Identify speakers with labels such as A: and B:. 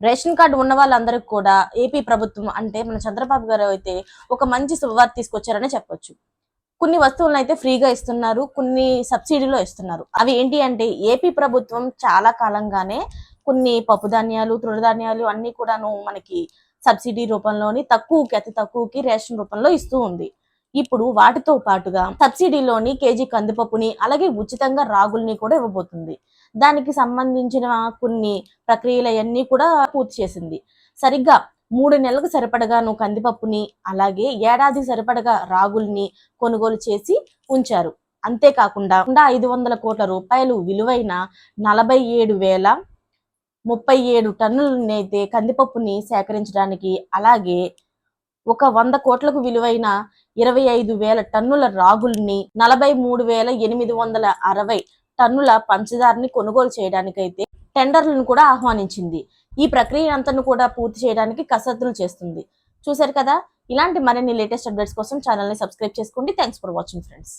A: Ration card ఉన్న వాళ్ళందరికీ కూడా ఏపీ ప్రభుత్వం అంటే మన చంద్రబాబు గారు అయితే ఒక మంచి శుభవార్త తీసుకొచ్చారని చెప్పొచ్చు. కొన్ని వస్తువులను అయితే ఫ్రీగా ఇస్తున్నారు కొన్ని సబ్సిడీలో ఇస్తున్నారు. అవి ఏంటి అంటే ఏపీ ప్రభుత్వం చాలా కాలంగానే కొన్ని పప్పు ధాన్యాలు తృణధాన్యాలు అన్ని కూడాను మనకి సబ్సిడీ రూపంలోని తక్కువకి అతి తక్కువకి రేషన్ రూపంలో ఇస్తూ ఉంది. ఇప్పుడు వాటితో పాటుగా సబ్సిడీలోని కేజీ కందిపప్పుని అలాగే ఉచితంగా రాగుల్ని కూడా ఇవ్వబోతుంది. దానికి సంబంధించిన కొన్ని ప్రక్రియలన్నీ కూడా పూర్తి చేసింది. సరిగ్గా మూడు నెలలకు సరిపడగాను కందిపప్పుని అలాగే ఏడాది సరిపడగా రాగుల్ని కొనుగోలు చేసి ఉంచారు. అంతేకాకుండా ఐదు వందల కోట్ల రూపాయలు విలువైన నలభై ఏడు వేల ముప్పై ఏడు టన్నులనైతే కందిపప్పుని సేకరించడానికి అలాగే ఒక వంద కోట్లకు విలువైన ఇరవై ఐదు వేల టన్నుల రాగుల్ని నలభై మూడు వేల ఎనిమిది వందల అరవై టన్నుల పంచదారని కొనుగోలు చేయడానికైతే టెండర్లను కూడా ఆహ్వానించింది. ఈ ప్రక్రియ అంతను కూడా పూర్తి చేయడానికి కసరత్తులు చేస్తుంది. చూశారు కదా? ఇలాంటి మరిన్ని లేటెస్ట్ అప్డేట్స్ కోసం ఛానల్ని సబ్స్క్రైబ్ చేసుకోండి. Thanks for watching friends